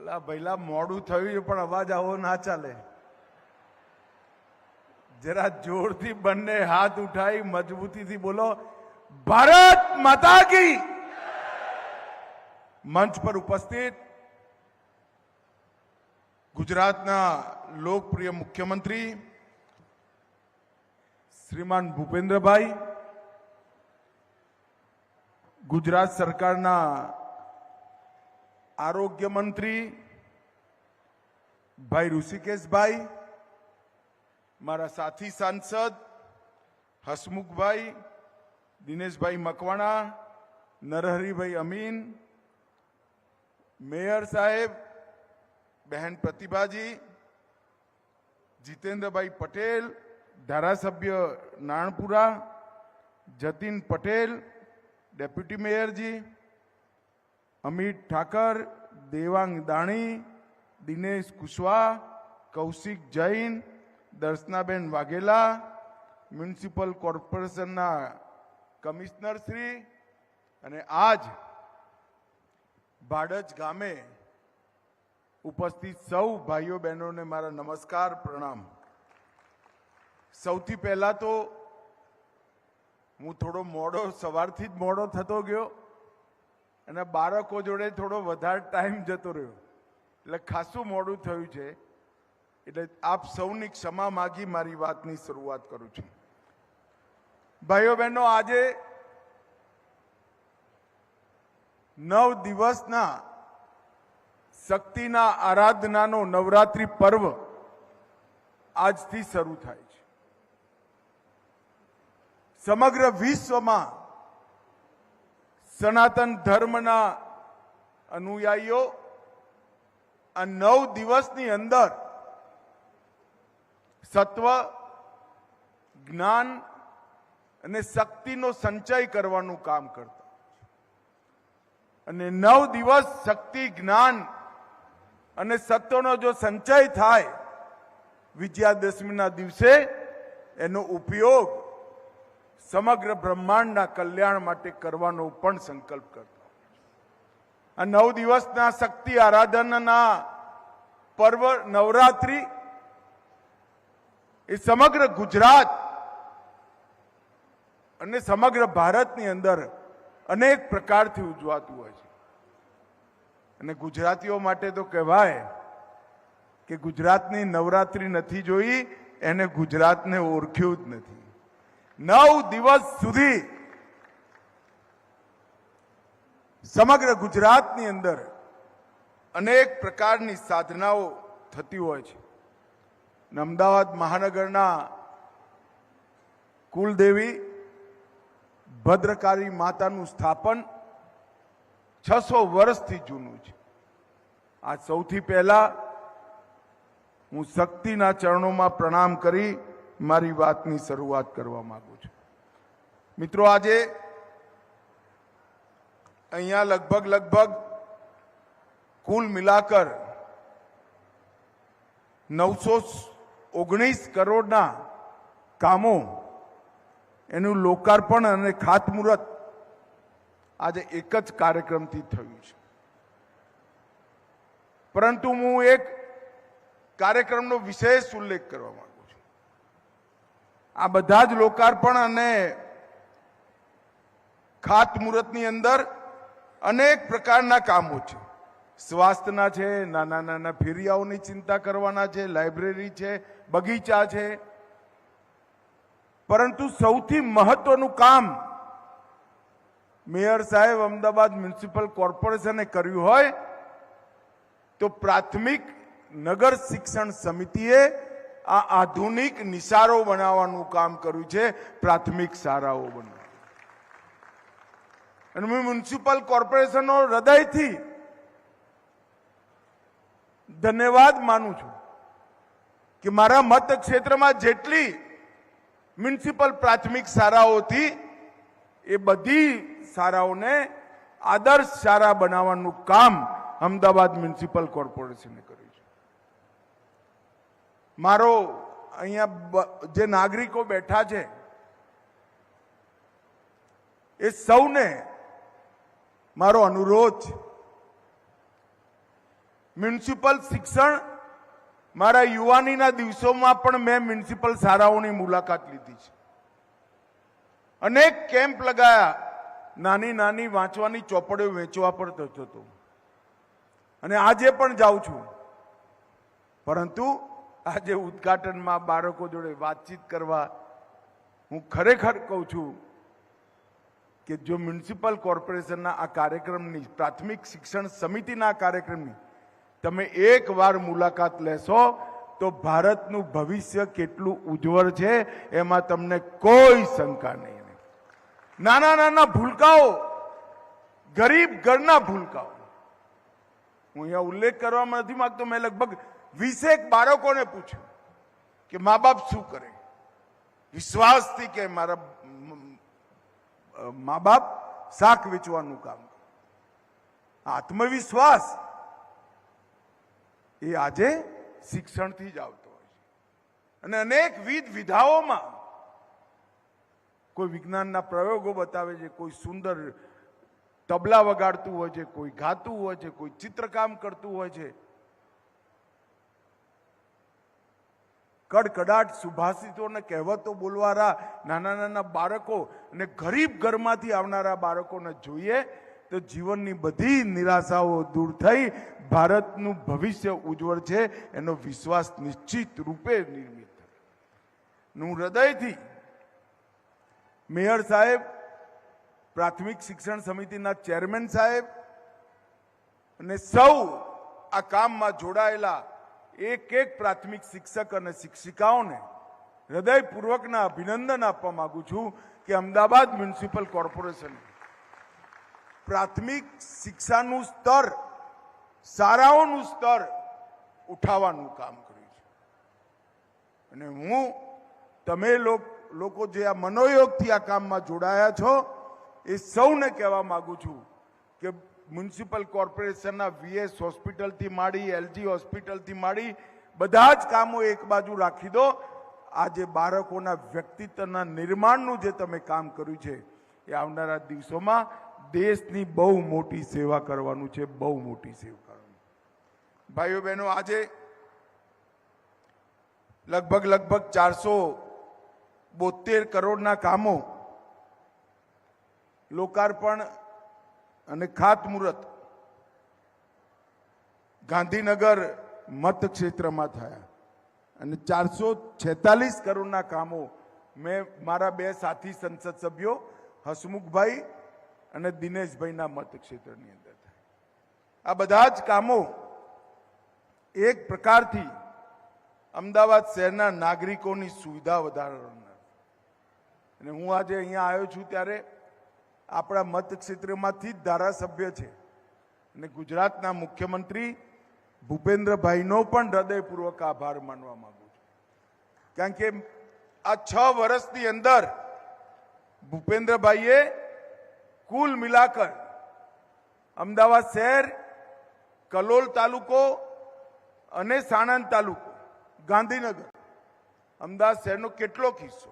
ભઈલા મોડું થયું પણ અવાજ આવો ના ચાલે. જરા જોરથી બંને હાથ ઉઠાઈ મજબૂતીથી બોલો, ભારત માતા કી! મંચ પર ઉપસ્થિત ગુજરાતના લોકપ્રિય મુખ્યમંત્રી શ્રીમાન ભૂપેન્દ્રભાઈ, ગુજરાત સરકારના આરોગ્ય મંત્રી ભાઈ ઋષિકેશભાઈ, મારા સાથી સાંસદ હસમુખભાઈ, દિનેશભાઈ મકવાણા, નરહરીભાઈ અમીન, મેયર સાહેબ, બહેન પ્રતિભાજી, જીતેન્દ્રભાઈ પટેલ, ધારાસભ્ય નાણપુરા, જતીન પટેલ, ડેપ્યુટી મેયરજી અમિત ઠાકર, દેવાંગ દાણી, દિનેશ કુશવા કૌશિક જૈન, દર્શનાબેન વાઘેલા, મ્યુનિસિપલ કોર્પોરેશનના કમિશનર શ્રી અને આજ ભાડજ ગામે ઉપસ્થિત સૌ ભાઈઓ બહેનોને મારા નમસ્કાર, પ્રણામ. સૌથી પહેલા તો હું થોડો મોડો, સવારથી જ મોડો થતો ગયો. અને બાળકો જોડે થોડો વધારે ટાઈમ જતો રહ્યો. એટલે ખાસું મોડું થયું છે. એટલે આપ સૌની ક્ષમા માગી મારી વાતની શરૂઆત કરું છું. ભાઈઓ બહેનો, આજે નવ દિવસના શક્તિના આરાધનાનો નવરાત્રિ પર્વ આજથી શરૂ થાય છે. સમગ્ર વિશ્વમાં સનાતન ધર્મના અનુયાયીઓ આ નવ દિવસની અંદર સત્વ, જ્ઞાન અને શક્તિનો સંચય કરવાનું કામ કરતા. અને નવ દિવસ શક્તિ, જ્ઞાન અને સત્વનો જો સંચય થાય, વિજયાદશમીના દિવસે એનો ઉપયોગ સમગ્ર બ્રહ્માંડના કલ્યાણ માટે કરવાનો પણ સંકલ્પ કરતો. આ નવ દિવસના શક્તિ આરાધનના પર્વ, નવરાત્રી એ સમગ્ર ગુજરાત અને સમગ્ર ભારતની અંદર અનેક પ્રકારથી ઉજવાતું હોય છે. અને ગુજરાતીઓ માટે તો કહેવાય કે ગુજરાતની નવરાત્રી નથી જોઈ, એને ગુજરાતને ઓળખ્યું જ નથી. નવ દિવસ સુધી સમગ્ર ગુજરાતની અંદર અનેક પ્રકારની સાધનાઓ થતી હોય છે. અમદાવાદ મહાનગરના કુલદેવી, ભદ્રકાળી માતાનું સ્થાપન છસો વર્ષથી જૂનું છે. આ સૌથી પહેલા હું શક્તિના ચરણોમાં પ્રણામ કરી મારી વાતની શરૂઆત કરવા માંગુ છું. મિત્રો, આજે અહીંયા લગભગ લગભગ કુલ મિલાકર નવસો ઓગણીસ કરોડના કામો એનું લોકાર્પણ અને ખાતમુહૂર્ત આજે એક જ કાર્યક્રમથી થયું છે. પરંતુ હું એક કાર્યક્રમનો વિશેષ ઉલ્લેખ કરવા માંગુ આ બધા જ લોકાર્પણ અને ખાતમુહૂર્તની અંદર અનેક પ્રકારના કામો છે. સ્વાસ્થ્યના છે, નાના નાના ફેરિયાઓની ચિંતા કરવાના છે, લાઇબ્રેરી છે, બગીચા છે. પરંતુ સૌથી મહત્વનું કામ મેયર સાહેબ અમદાવાદ મ્યુનિસિપલ કોર્પોરેશને કર્યું હોય તો પ્રાથમિક નગર શિક્ષણ સમિતિએ આ આધુનિક નિશારો બનાવવાનું કામ કર્યું છે, પ્રાથમિક શાળાઓ બનાવ. અને મ્યુનિસિપલ કોર્પોરેશનનો હૃદયથી ધન્યવાદ માનું છું કે મારા મત ક્ષેત્રમાં જેટલી મ્યુનિસિપલ પ્રાથમિક શાળાઓથી એ બધી શાળાઓને આદર્શ શાળા બનાવવાનું કામ અમદાવાદ મ્યુનિસિપલ કોર્પોરેશને મારો અહીંયા જે નાગરિકો બેઠા છે, એ સૌને મારો અનુરોધ મ્યુનિસિપલ શિક્ષણ મારા યુવાનીના દિવસોમાં પણ મેં મ્યુનિસિપલ શાળાઓની મુલાકાત લીધી છે. અનેક કેમ્પ લગાયા, નાની નાની વાંચવાની ચોપડીઓ વેચવા પર થતો હતો. અને આજે પણ જાઉં છું. પરંતુ આજે ઉદઘાટનમાં બાળકો જોડે વાતચીત કરવા હું ખરેખર કહું છું કે જો મ્યુનિસિપલ કોર્પોરેશનના આ કાર્યક્રમની પ્રાથમિક શિક્ષણ સમિતિના કાર્યક્રમની તમે એકવાર મુલાકાત લેશો, તો ભારતનું ભવિષ્ય કેટલું ઉજ્જવળ છે એમાં તમને કોઈ શંકા નહીં નાના નાના ભૂલકાઓ, ગરીબ ઘરના ભૂલકાઓ. હું અહીંયા ઉલ્લેખ કરવામાં નથી માંગતો, મેં લગભગ વીસેક બાળકોને પૂછ્યું કે મા બાપ શું કરે? વિશ્વાસથી કે મારા મા બાપ શાક વેચવાનું કામ આત્મવિશ્વાસ એ આજે શિક્ષણથી જ આવતો હોય છે. અને અનેક વિધ વિધાઓમાં કોઈ વિજ્ઞાનના પ્રયોગો બતાવે છે, કોઈ સુંદર તબલા વગાડતું હોય છે, કોઈ ગાતું હોય છે, કોઈ ચિત્રકામ કરતું હોય છે. કડકડાટ સુભાષિતો અને કહેવતો બોલવારા નાના નાના બાળકો અને ગરીબ ઘરમાંથી આવનારા બાળકોને જોઈએ તો જીવનની બધી નિરાશાઓ દૂર થઈ, ભારતનું ભવિષ્ય ઉજ્જવળ છે, એનો વિશ્વાસ નિશ્ચિત રૂપે નિર્મિત થાય. હું હૃદયથી મેયર સાહેબ, પ્રાથમિક શિક્ષણ સમિતિના ચેરમેન સાહેબ અને સૌ આ કામમાં જોડાયેલા એક એક પ્રાથમિક શિક્ષક અને શિક્ષિકાઓને હૃદયપૂર્વકના અભિનંદન આપવા માગું છું કે અમદાવાદ મ્યુનિસિપલ કોર્પોરેશન પ્રાથમિક શિક્ષાનું સ્તર, શાળાઓનું સ્તર ઉઠાવવાનું કામ કર્યું છે. અને હું, તમે લોક- જે આ મનોયોગથી આ કામમાં જોડાયા છો, એ સૌને કહેવા માગું છું કે મ્યુનિસિપલ કોર્પોરેશનના વીએસ હોસ્પિટલથી માંડી, એલજી હોસ્પિટલથી માંડી, બધા જ કામો એક બાજુ રાખી દો. આજે બાળકોના વ્યક્તિત્વના નિર્માણનું જે તમે કામ કર્યું છે, એ આવનારા દિવસોમાં દેશની બહુ મોટી સેવા કરવાનું છે, બહુ મોટી સેવા કરવાનું. ભાઈઓ બહેનો, આજે લગભગ લગભગ ચારસો બોતેર કરોડના કામો લોકાર્પણ અને ખાતમુહૂર્ત ગાંધીનગર મતક્ષેત્રમાં થયા. અને ચારસો છેતાલીસ કરોડના કામો મેં મારા બે સાથી સંસદ સભ્યો, હસમુખભાઈ અને દિનેશભાઈના મતક્ષેત્રની અંદર થયા. આ બધા જ કામો એક પ્રકારથી અમદાવાદ શહેરના નાગરિકોની સુવિધા વધારવાના. અને હું આજે અહીંયા આવ્યો છું ત્યારે આપણા મતક્ષેત્રમાંથી જ ધારાસભ્ય છે. અને ગુજરાતના મુખ્યમંત્રી ભૂપેન્દ્રભાઈનો પણ હૃદયપૂર્વક આભાર માનવા માંગુ છું. કારણ કે આ છ વર્ષની અંદર ભૂપેન્દ્રભાઈએ કુલ મિલાકર અમદાવાદ શહેર, કલોલ તાલુકો અને સાણંદ તાલુકો, ગાંધીનગર. અમદાવાદ શહેરનો કેટલો કિસ્સો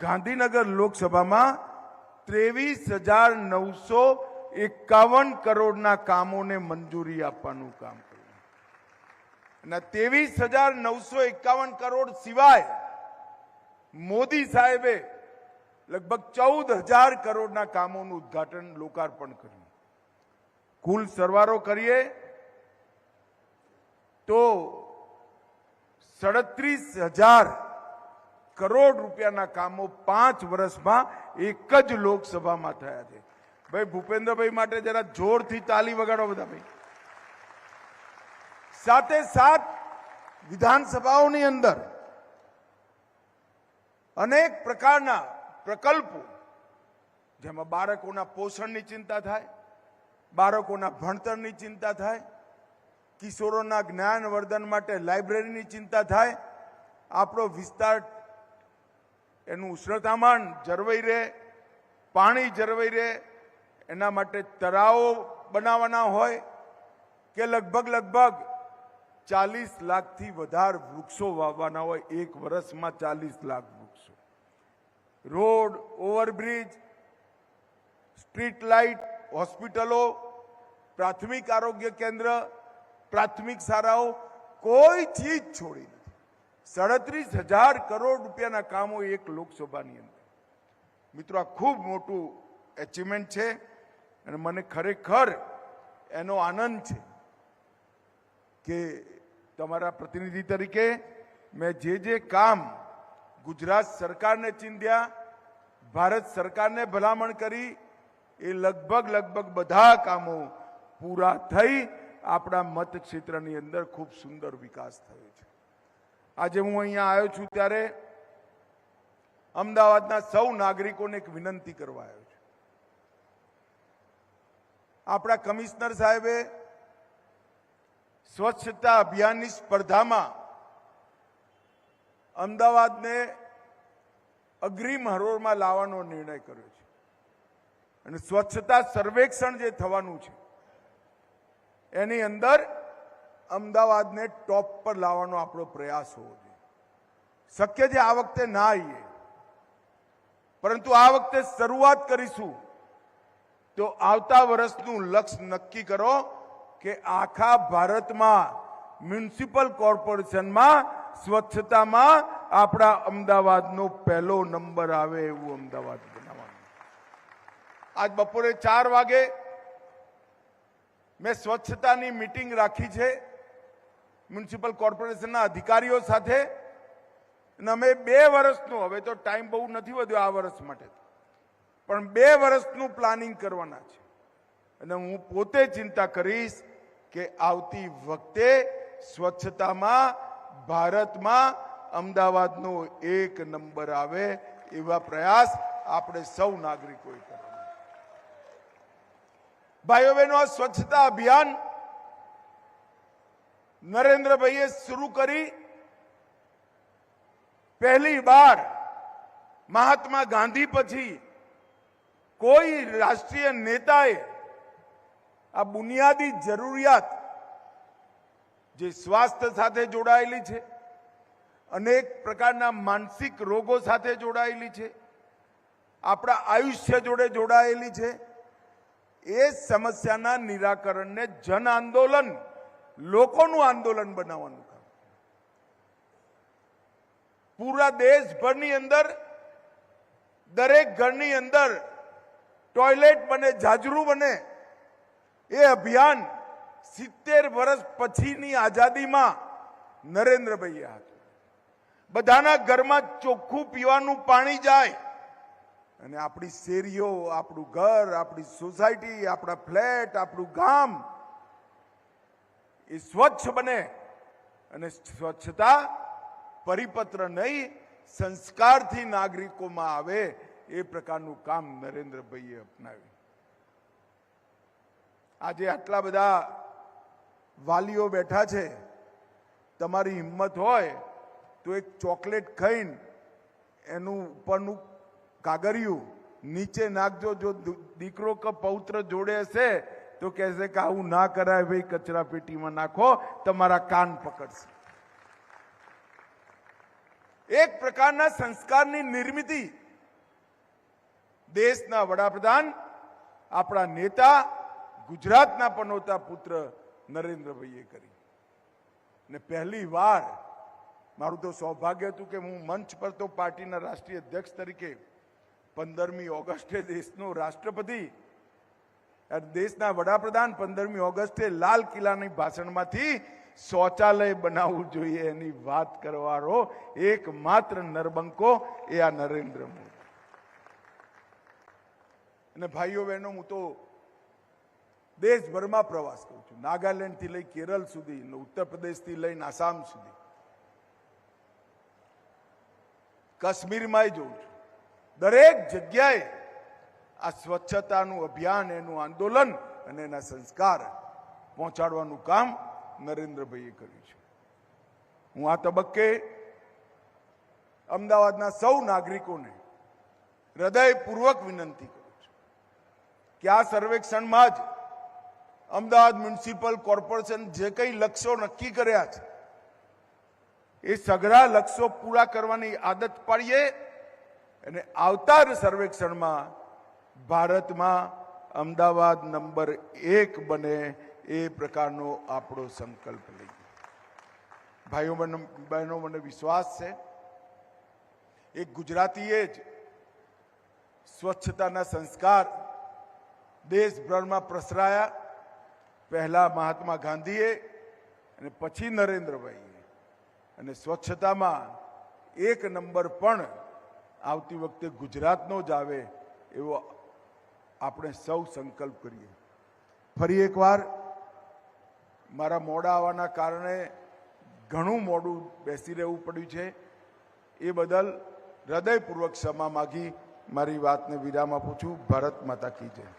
ગાંધીનગર લોકસભામાં ત્રેવીસ હજાર નવસો એકાવન કરોડના કામોને મંજૂરી આપવાનું કામ કર્યું. અને ત્રેવીસ હજાર નવસો એકાવન કરોડ સિવાય મોદી સાહેબે લગભગ ચૌદ હજાર કરોડના કામોનું ઉદ્ઘાટન લોકાર્પણ કર્યું. કુલ સરવારો કરીએ તો સડત્રીસ હજાર કરોડ રૂપિયાના કામો પાંચ વર્ષમાં એક જ લોકસભામાં થયા છે. ભાઈ, ભૂપેન્દ્રભાઈ માટે જરા જોરથી તાલી વગાડો બધા ભાઈ. સાથે સાથ વિધાનસભાઓની અંદર અનેક પ્રકારના પ્રકલ્પો, જેમાં બાળકોના પોષણની ચિંતા થાય, બાળકોના ભણતરની ચિંતા થાય, કિશોરોના જ્ઞાનવર્ધન માટે લાઇબ્રેરીની ચિંતા થાય, આપણો વિસ્તાર એનું ઉષ્ણતામાન જળવાઈ રહે, પાણી જળવાઈ રહે, એના માટે તળાવો બનાવવાના હોય કે લગભગ લગભગ ચાલીસ લાખથી વધારે વૃક્ષો વાવવાના હોય, એક વર્ષમાં ચાલીસ લાખ વૃક્ષો. રોડ, ઓવરબ્રિજ, સ્ટ્રીટ લાઇટ, હોસ્પિટલો, પ્રાથમિક આરોગ્ય કેન્દ્ર, પ્રાથમિક શાળાઓ, કોઈ ચીજ છોડી સાડત્રીસ હજાર કરોડ રૂપિયાના કામો એક લોકસભાની અંદર. મિત્રો, આ ખૂબ મોટું એચિવમેન્ટ છે અને મને ખરેખર એનો આનંદ છે કે તમારા પ્રતિનિધિ તરીકે મેં જે જે કામ ગુજરાત સરકારને ચિંધ્યા, ભારત સરકારને ભલામણ કરી, એ લગભગ લગભગ બધા કામો પૂરા થઈ. આપણા મતક્ષેત્રની અંદર ખૂબ સુંદર વિકાસ થયો છે. આજે હું અહીંયા આવ્યો છું ત્યારે અમદાવાદના સૌ નાગરિકોને એક વિનંતી કરવા આવ્યો છું. આપણા કમિશનર સાહેબે સ્વચ્છતા અભિયાનની સ્પર્ધામાં અમદાવાદને અગ્રીમ હરોળમાં લાવવાનો નિર્ણય કર્યો છે. અને સ્વચ્છતા સર્વેક્ષણ જે થવાનું છે, એની અંદર અમદાવાદને ટોપ પર લાવવાનો આપણો પ્રયાસ હોવો જોઈએ. શક્ય છે આ વખતે ના આવીએ. પરંતુ આ વખતે શરૂઆત કરીશું. તો આવતા વર્ષનું લક્ષ્ય નક્કી કરો કે આખા ભારતમાં મ્યુનિસિપલ કોર્પોરેશનમાં સ્વચ્છતામાં આપણા અમદાવાદનો પહેલો નંબર આવે એવું અમદાવાદ બનાવવાનું. આજ બપોરે ચાર વાગે મેં સ્વચ્છતાની મીટિંગ રાખી છે. મ્યુનિસિપલ કોર્પોરેશનના અધિકારીઓ સાથે. અને અમે બે વર્ષનું, હવે તો ટાઈમ બહુ નથી વધ્યો આ વર્ષ માટે. પણ બે વર્ષનું પ્લાનિંગ કરવાના છે. અને હું પોતે ચિંતા કરીશ કે આવતી વખતે સ્વચ્છતામાં, ભારતમાં અમદાવાદનો એક નંબર આવે એવા પ્રયાસ આપણે સૌ નાગરિકોએ કરવાના ભાઈઓ બહેનો, આ સ્વચ્છતા અભિયાન નરેન્દ્રભાઈએ શરૂ કરી પહેલી બાર મહાત્મા ગાંધી પછી કોઈ રાષ્ટ્રીય નેતાએ આ બુનિયાદી જરૂરિયાત જે સ્વાસ્થ્ય સાથે જોડાયેલી છે, અનેક પ્રકારના માનસિક રોગો સાથે જોડાયેલી છે, આપણા આયુષ્ય જોડે જોડાયેલી છે, એ સમસ્યાના નિરાકરણને જન આંદોલન લોકોનું આંદોલન બનાવવાનું કામ. પૂરા દેશભરની અંદર, દરેક ઘરની અંદર ટોયલેટ બને, જાજરૂ બને, એ અભિયાન સિત્તેર વર્ષ પછીની આઝાદીમાં નરેન્દ્રભાઈએ હતું બધાના ઘરમાં ચોખ્ખું પીવાનું પાણી જાય અને આપણી શેરીઓ, આપણું ઘર, આપણી સોસાયટી, આપણા ફ્લેટ, આપણું ગામ એ સ્વચ્છ બને અને સ્વચ્છતા પરિપત્ર નહીં, સંસ્કારથી નાગરિકોમાં આવે એ પ્રકારનું કામ નરેન્દ્રભાઈએ અપનાવ્યું. આજે આટલા બધા વાલીઓ બેઠા છે, તમારી હિંમત હોય તો એક ચોકલેટ ખાઈને એનું ઉપરનું કાગરિયું નીચે નાખજો, જો દીકરો કે પૌત્ર જોડે હશે તો કહેશે કે આવું ના કરાય ભાઈ, કચરા પેટીમાં નાખો, તમારા કાન પકડશે. એક પ્રકારના સંસ્કારની નિર્મિતિ દેશના વડાપ્રધાન, આપણા નેતા, ગુજરાતના પનોતા પુત્ર નરેન્દ્રભાઈએ કરી. ને પહેલી વાર મારું તો સૌભાગ્ય હતું કે હું મંચ પર તો પાર્ટીના રાષ્ટ્રીય અધ્યક્ષ તરીકે પંદરમી ઓગસ્ટે દેશનો રાષ્ટ્રપતિ દેશના વડાપ્રધાન પંદરમી ઓગસ્ટે લાલ કિલ્લાની ભાષણમાંથી શૌચાલય બનાવવું જોઈએ એની વાત કરવાનો એકમાત્ર નરબંકો એ આ નરેન્દ્ર મોદી. અને ભાઈઓ બહેનો, હું તો દેશભરમાં પ્રવાસ કરું છું. નાગાલેન્ડથી લઈ કેરળ સુધી ઉત્તર પ્રદેશથી લઈને આસામ સુધી. કાશ્મીરમાં જોઉં છું. દરેક જગ્યાએ આ સ્વચ્છતાનું અભિયાન, એનું આંદોલન અને એના સંસ્કાર પહોંચાડવાનું કામ નરેન્દ્રભાઈએ કર્યું છે. હું આ તબક્કે અમદાવાદના સૌ નાગરિકોને હૃદયપૂર્વક વિનંતી કરું છું કે આ સર્વેક્ષણમાં જ અમદાવાદ મ્યુનિસિપલ કોર્પોરેશન જે કંઈ લક્ષ્યો નક્કી કર્યા છે, એ સઘળા લક્ષ્યો પૂરા કરવાની આદત પાડીએ અને આવતા સર્વેક્ષણમાં ભારતમાં અમદાવાદ નંબર એક બને એ પ્રકારનો આપણો સંકલ્પ લઈએ. ભાઈઓ બહેનો, મને વિશ્વાસ છે. એક ગુજરાતીએ જ સ્વચ્છતાના સંસ્કાર દેશભરમાં પ્રસરાયા. પહેલા મહાત્મા ગાંધીએ અને પછી નરેન્દ્રભાઈએ. અને સ્વચ્છતામાં એક નંબર પણ આવતી વખતે ગુજરાતનો જ આવે એવો આપણે સૌ સંકલ્પ કરીએ. ફરી એકવાર મારા મોડા આવવાના કારણે ઘણું મોડું બેસી રહેવું પડ્યું છે. એ બદલ હૃદયપૂર્વક ક્ષમા માગી મારી વાતને વિરામ આપું છું. ભારત માતા કી જય.